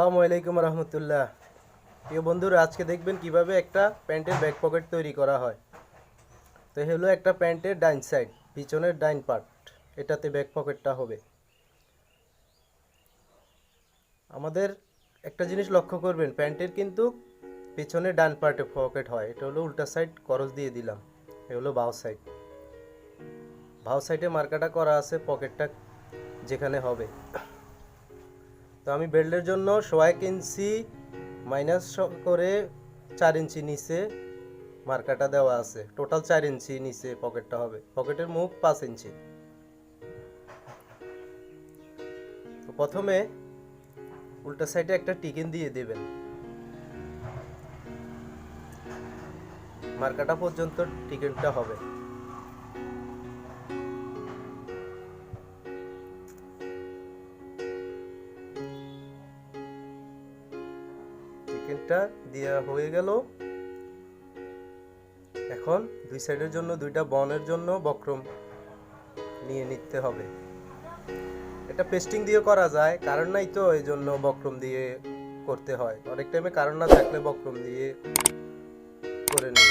আসসালামু আলাইকুম রহমতুল্লাহ। প্রিয় বন্ধুরা, আজকে দেখবেন কীভাবে একটা প্যান্টের ব্যাক পকেট তৈরি করা হয়। তো হলো একটা প্যান্টের ডাইন সাইড, পিছনের ডাইন পার্ট। এটাতে ব্যাক পকেটটা হবে। আমাদের একটা জিনিস লক্ষ্য করবেন, প্যান্টের কিন্তু পিছনে ডান পার্টে পকেট হয়। এটা হলো উল্টা সাইড করজ দিয়ে দিলাম। এ হলো বাউ সাইড। বাউ সাইডে মার্কাটা করা আছে পকেটটা যেখানে হবে। তো আমি বেল্টের জন্য এক ইঞ্চি মাইনাস করে চার ইঞ্চি নিচে মার্কাটা দেওয়া আছে। টোটাল চার ইঞ্চি নিচে পকেটটা হবে। পকেটের মুখ পাঁচ ইঞ্চি। তো প্রথমে উল্টা সাইডে একটা টিকিন দিয়ে দেবেন। মার্কাটা পর্যন্ত টিকিনটা হবে। চিকেনটা দেওয়া হয়ে গেল। এখন দুই সাইডের জন্য, দুইটা বনের জন্য বক্রম নিয়ে নিতে হবে। এটা পেস্টিং দিয়ে করা যায়, কারণ নাই তো এই জন্য বক্রম দিয়ে করতে হয়। অনেক টাইমে কারণ না থাকলে বক্রম দিয়ে করে নিই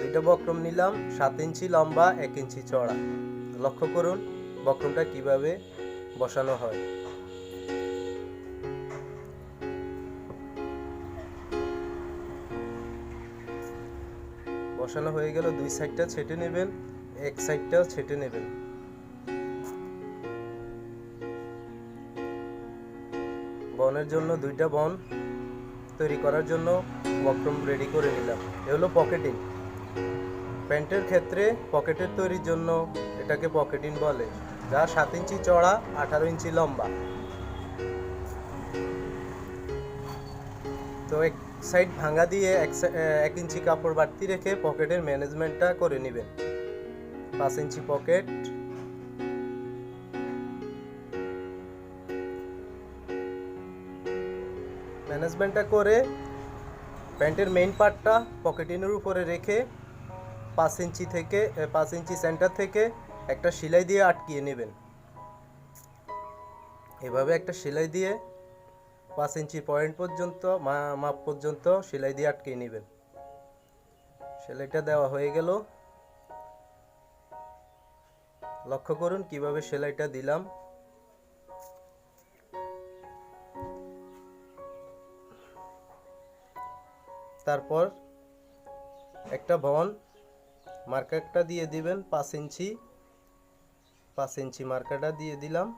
দুইটা বক্রম নিলাম, সাত ইঞ্চি লম্বা, এক ইঞ্চি চড়া লক্ষ্য করুন, বক্রমটা কীভাবে বসানো হয়। বসানো হয়ে গেল, দুই সাইডটা ছেটে নেবেন, এক সাইডটাও ছেটে নেবেন। বনের জন্য দুইটা বন তৈরি করার জন্য বক্রম রেডি করে নিলাম। এ হলো পকেটিং প্যান্টের ক্ষেত্রে পকেটের তৈরির জন্য এটাকে পকেটিং বলে, যা সাত ইঞ্চি চড়া আঠারো ইঞ্চি লম্বা। তো এক সাইড ভাঙা দিয়ে এক ইঞ্চি কাপড় বাড়তি রেখে পকেটের ম্যানেজমেন্টটা করে নেবেন। পাঁচ ইঞ্চি পকেট। ম্যানেজমেন্টটা করে প্যান্টের মেইন পার্টটা পকেটিনের উপরে রেখে পাঁচ ইঞ্চি থেকে পাঁচ ইঞ্চি সেন্টার থেকে একটা সেলাই দিয়ে আটকিয়ে নেবেন। এভাবে একটা সেলাই দিয়ে পাঁচ ইঞ্চি পয়েন্ট পর্যন্ত মাপ পর্যন্ত সেলাই দিয়ে আটকে নেবেন। সেলাইটা দেওয়া হয়ে গেল। লক্ষ্য করুন কীভাবে সেলাইটা দিলাম। তারপর একটা ভন মার্কারটা দিয়ে দিবেন, পাঁচ ইঞ্চি। পাঁচ ইঞ্চি মার্কারটা দিয়ে দিলাম।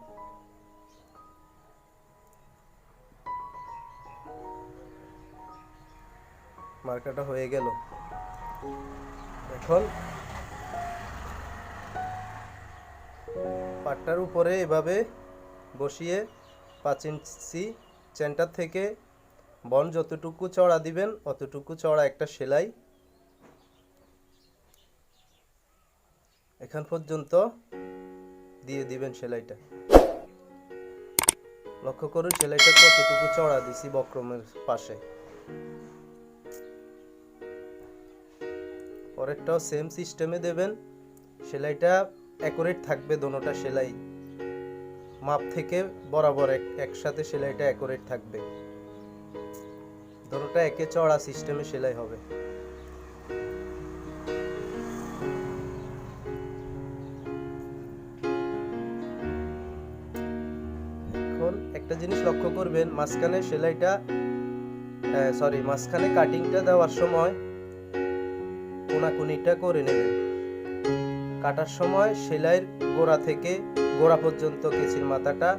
মার্কাটা হয়ে গেল। এখন পাটটার উপরে এভাবে বসিয়ে পাঁচ ইঞ্চি চেনটার থেকে বন যতটুকু চড়া দিবেন, অতটুকু চড়া একটা সেলাই। এখান পর্যন্ত দিয়ে দিবেন সেলাইটা। লক্ষ্য করুন সেলাইটা কতটুকু চড়া দিছি বক্রমের পাশে। পরেরটাও সেম সিস্টেমে দেবেন। সেলাইটা অ্যাকুরেট থাকবে, দোনোটা সেলাই। মাপ থেকে বরাবর এক, একসাথে সেলাইটা অ্যাকুরেট থাকবে। দোনোটা একে চড়া সিস্টেমে সেলাই হবে। এখন একটা জিনিস লক্ষ্য করবেন, মাঝখানে সেলাইটা সরি মাঝখানে কাটিংটা দেওয়ার সময় কোনাকুনিটা করে নেবেন কাটার সময় সেলাইয়ের গোড়া থেকে গোড়া পর্যন্ত কেচির মাথাটা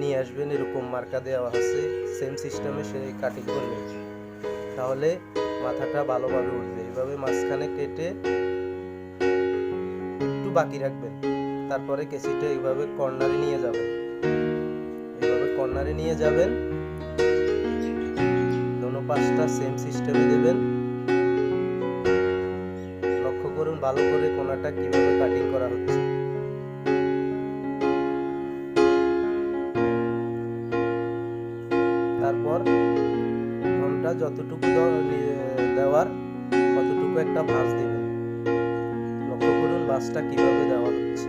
নিয়ে আসবেন। এরকম মার্কা দেওয়া আছে। সেম সিস্টেমে সেলাই কাটিং করবেন তাহলে মাথাটা ভালোভাবে উঠবে। এভাবে মাঝখানে কেটে একটু বাকি রাখবেন। তারপরে কেচিটা এইভাবে কর্নারে নিয়ে যাবেন। এইভাবে কর্নারে নিয়ে যাবেন। দোনো পাশটা সেম সিস্টেমে দেবেন। ভালো করে কোনাটা কীভাবে কাটিং করা হচ্ছে? তারপর ঘণ্টা যতটুকু দেওয়ার, ততটুকু একটা ভাঁজ দিবেন। লক্ষ্য করুন ভাঁজটা কীভাবে দেওয়া হচ্ছে।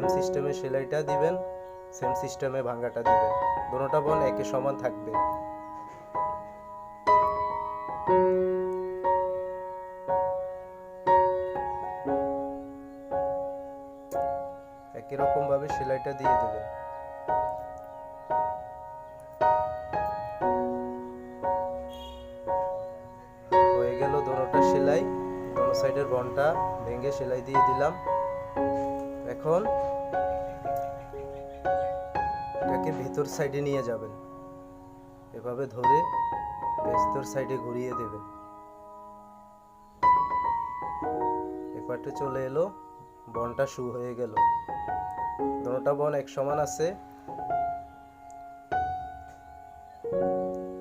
সেম সিস্টেমে সেলাইটা দিবেন সেম সিস্টেমে ভাঙাটা দিবেন। দুটোটা বল একই সমান থাকবে। একই রকম ভাবে সেলাইটা দিয়ে দেবেন। হয়ে গেল দোনোটা সেলাই। সাইডের বনটা ভেঙে সেলাই দিয়ে দিলাম। এখন এটাকে ভেতর সাইডে নিয়ে যাবেন। এভাবে ধরে ভেতর সাইডে ঘুরিয়ে দেবেন। এপারটা চলে এলো, বনটা শু হয়ে গেল। দোনোটা বন এক সমান আছে।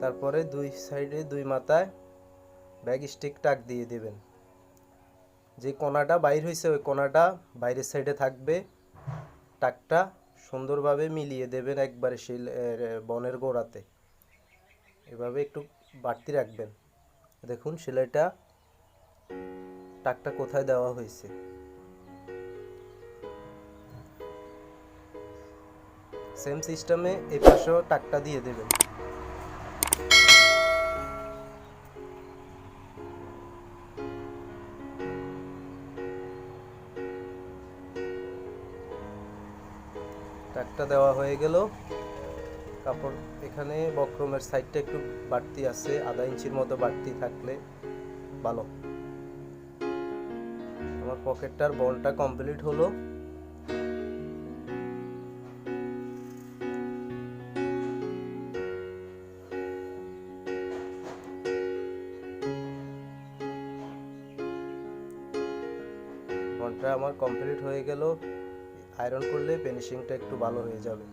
তারপরে দুই সাইডে দুই মাথায় ব্যাগ স্টিক টাক দিয়ে দেবেন। যে কোনাটা বাইর হয়েছে ওই কোনাটা বাইরের সাইডে থাকবে। টাকটা সুন্দরভাবে মিলিয়ে দেবেন একবারে শিল বনের গোড়াতে। এভাবে একটু বাড়তি রাখবেন। দেখুন সেলাইটা, টাকটা কোথায় দেওয়া হয়েছে। সেম সিস্টেমে এই পাশেও টাকটা দিয়ে দেবেন। টাকটা দেওয়া হয়ে গেল। কাপড় এখানে বক্রমের সাইডটা একটু বাড়তি আছে, আধা ইঞ্চির মতো বাড়তি থাকলে ভালো। আমার পকেটটার বলটা কমপ্লিট হলো। আমার কমপ্লিট হয়ে গেল। আয়রন করলে ফিনিশিংটা একটু ভালো হয়ে যাবে।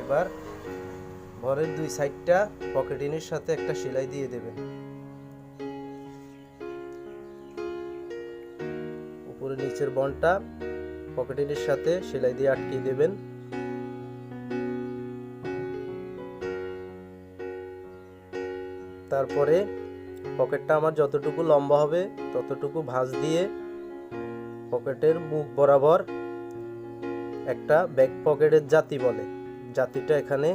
এবার ঘরের দুই সাইডটা পকেটিনের সাথে একটা সেলাই দিয়ে দেবেন উপরে নিচের বনটা পকেটিনের সাথে সেলাই দিয়ে আটকিয়ে দেবেন। তারপরে পকেটটা আমার যতটুকু লম্বা হবে ততটুকু ভাঁজ দিয়ে পকেটের মুখ বরাবর একটা ব্যাক পকেটের জাতি বলে। জাতিটা এখানে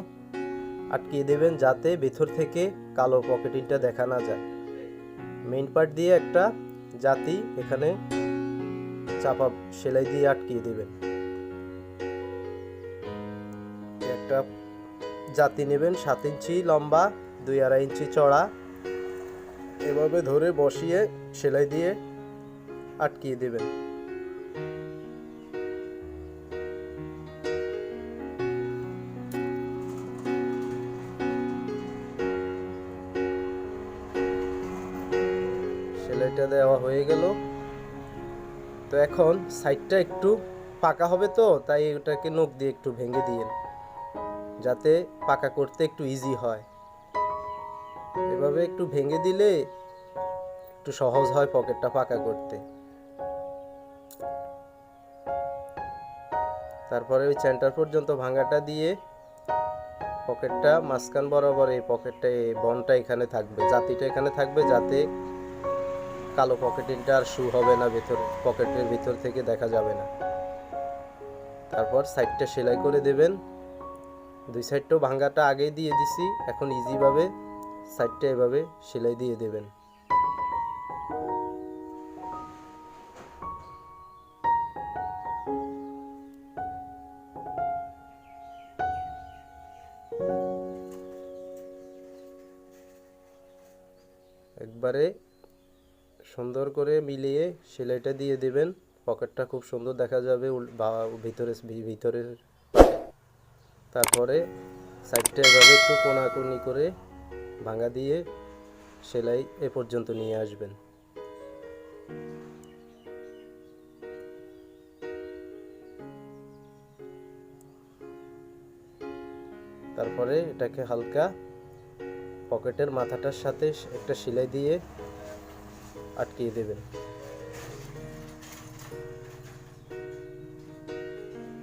আটকিয়ে দেবেন যাতে ভেতর থেকে কালো পকেটিংটা দেখা না যায়। মেইন পার্ট দিয়ে একটা জাতি এখানে চাপা সেলাই দিয়ে আটকিয়ে দেবেন। একটা জাতি নেবেন সাত ইঞ্চি লম্বা, দুই আড়াই ইঞ্চি চড়া এভাবে ধরে বসিয়ে সেলাই দিয়ে আটকিয়ে দেবেন। সেলাইটা দেওয়া হয়ে গেল। তো এখন সাইডটা একটু পাকা হবে তো, তাই ওটাকে নখ দিয়ে একটু ভেঙে দিয়েন যাতে পাকা করতে একটু ইজি হয়। এভাবে একটু ভেঙে দিলে একটু সহজ হয় পকেটটা পাকা করতে। তারপরে ওই সেন্টার পর্যন্ত ভাঙাটা দিয়ে পকেটটা মাঝখান বরাবর এই পকেটটা, এই বনটা এখানে থাকবে, জাতিটা এখানে থাকবে যাতে কালো পকেটিংটা আর শু হবে না ভেতর, পকেটের ভিতর থেকে দেখা যাবে না। তারপর সাইডটা সেলাই করে দেবেন। দুই সাইডটাও ভাঙ্গাটা আগেই দিয়ে দিছি, এখন ইজিভাবে সাইডটা এভাবে সেলাই দিয়ে দেবেন। একবারে সুন্দর করে মিলিয়ে সেলাইটা দিয়ে দেবেন। পকেটটা খুব সুন্দর দেখা যাবে ভিতরে ভিতরের তারপরে সাইডটা এভাবে একটু কোনাকুনি করে ভাঙা দিয়ে সেলাই এ পর্যন্ত নিয়ে আসবেন। তারপরে এটাকে হালকা পকেটের মাথাটার সাথে একটা সেলাই দিয়ে আটকিয়ে দেবেন।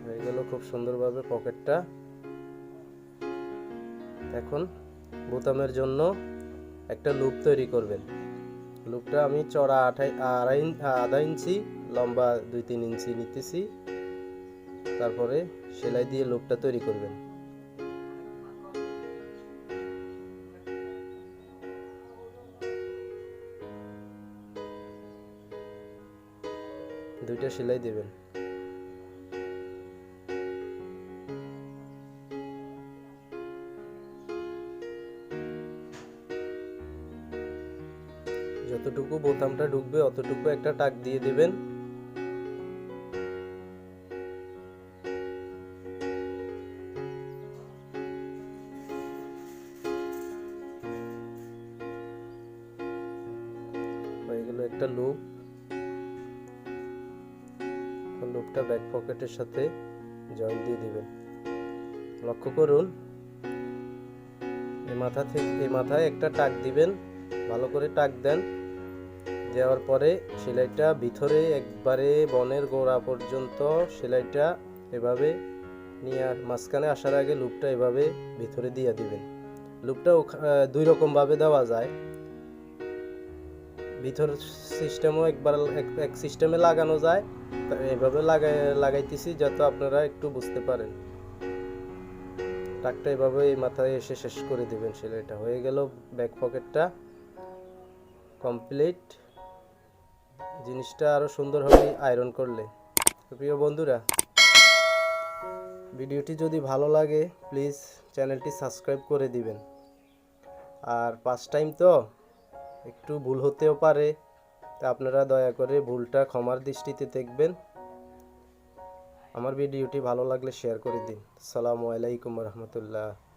হয়ে গেল খুব সুন্দরভাবে পকেটটা। এখন বোতামের জন্য একটা লুপ তৈরি করবেন। লুপটা আমি চড়া আঠাই আড়াই আধা ইঞ্চি, লম্বা দুই তিন ইঞ্চি নিতেছি। তারপরে সেলাই দিয়ে লুপটা তৈরি করবেন। দুইটা সেলাই দেবেন। যতটুকু বোতামটা ঢুকবে অতটুকু একটা টাক দিয়ে দেবেন। লুপটা ব্যাক পকেটের সাথে জয়েন দিয়ে দিবেন। লক্ষ্য করুন এই মাথা থেকে এই মাথায় একটা টাক দিবেন, ভালো করে টাক দেন। দেওয়ার পরে সেলাইটা ভিতরে একবারে বনের গোড়া পর্যন্ত সেলাইটা এভাবে নিয়ে আ- মাঝখানে আসার আগে লুপটা এভাবে ভিতরে দিয়ে দিবেন। লুপটা দুই রকম ভাবে দেওয়া যায়। ভিতর সিস্টেমও একবার এক- সিস্টেমে লাগানো যায় এভাবে লাগাই, লাগাইতেছি যাতে আপনারা একটু বুঝতে পারেন। টাকটা এভাবে এই মাথায় এসে শেষ করে দিবেন, সেলাইটা। হয়ে গেল ব্যাক পকেটটা কমপ্লিট জিনিসটা আরও সুন্দর হবে আয়রন করলে প্রিয় বন্ধুরা, ভিডিওটি যদি ভালো লাগে প্লিজ চ্যানেলটি সাবস্ক্রাইব করে দিবেন। আর পাঁচ টাইম তো একটু ভুল হতেও পারে, তা আপনারা দয়া করে ভুলটা ক্ষমার দৃষ্টিতে দেখবেন। আমার ভিডিওটি ভালো লাগলে শেয়ার করে দিন। সালামু আলাইকুম রহমতুল্লাহ।